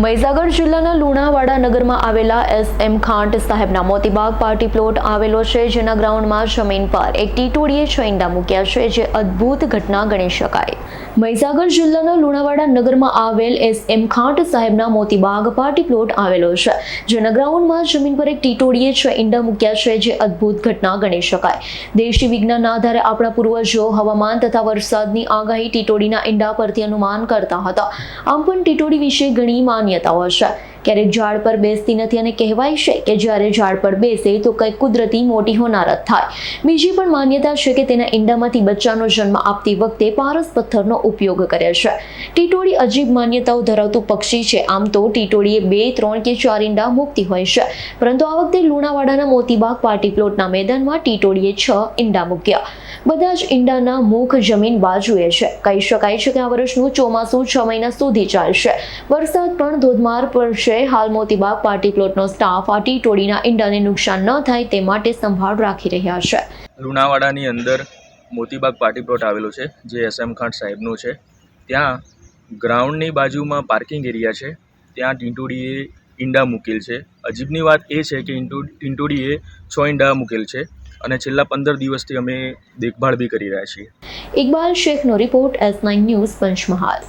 મહીસાગર જિલ્લાના લુણાવાડા નગરમાં આવેલા એસ એમ ખાંટ સાહેબના મોતીબાગ પાર્ટી પ્લોટ આવેલો છે, જેના ગ્રાઉન્ડમાં જમીન પર એક ટીટોડીએ છ ઈંડા મૂક્યા છે, જે અદ્ભુત ઘટના ગણી શકાય. મહીસાગર જિલ્લાના લુણાવાડા નગરમાં આવેલ એસ એમ ખાંટ સાહેબના મોતીબાગ પાર્ટી પ્લોટ આવેલો છે, જેના ગ્રાઉન્ડમાં જમીન પર એક ટીટોડીએ છ ઈંડા મૂક્યા છે, જે અદ્ભુત ઘટના ગણી શકાય. દેશી વિજ્ઞાનના આધારે આપણા પૂર્વજો હવામાન તથા વરસાદની આગાહી ટીટોડીના ઈંડા પરથી અનુમાન કરતા હતા. આમ પણ ટીટોડી વિશે ઘણી માન્યતાઓ છે ક્યારેક ઝાડ પર બેસતી નથી અને કહેવાય છે કે જ્યારે ઝાડ પર બેસે તો કંઈક કુદરતી મોટી હોનારત થાય. બીજી પણ માન્યતા છે કે તેના ઈંડામાંથી બચ્ચાનો જન્મ આપતી વખતે પારસ પથ્થરનો ઉપયોગ કરે છે. ટીટોડી અજીબ માન્યતાઓ ધરાવતું પક્ષી છે. આમ તો ટીટોડીએ બે, ત્રણ કે ચાર ઈંડા મૂકતી હોય છે. પરંતુ આ વખતે લુણાવાડાના મોતીબાગ પાર્ટી પ્લોટના મેદાનમાં ટીટોડીએ છ ઈંડા મૂક્યા. બધા જ ઈંડાના મુખ જમીન બાજુએ છે. કહી શકાય છે કે આ વર્ષનું ચોમાસું છ મહિના સુધી ચાલશે. વરસાદ પણ ધોધમાર પડશે હાલ મોતીબાગ પાર્ટી પ્લોટનો સ્ટાફ આ ટીટોડીના ઈંડાને નુકસાન ન થાય તે માટે સંભાળ રાખી રહ્યા છે. લુણાવાડાની અંદર મોતીબાગ પાર્ટી પ્લોટ આવેલો છે જે એસ એમ ખાન સાહેબનું છે. ત્યાં ગ્રાઉન્ડની બાજુમાં પાર્કિંગ એરિયા છે. ત્યાં ટીંટોડીએ ઈંડા મૂકેલ છે. અજીબની વાત એ છે કે ટીંટોડીએ છ ઈંડા મૂકેલ છે અને છેલ્લા પંદર દિવસથી અમે દેખભાળ બી કરી રહ્યા છીએ. Iqbal શેખનો report S nine news Panchmahal.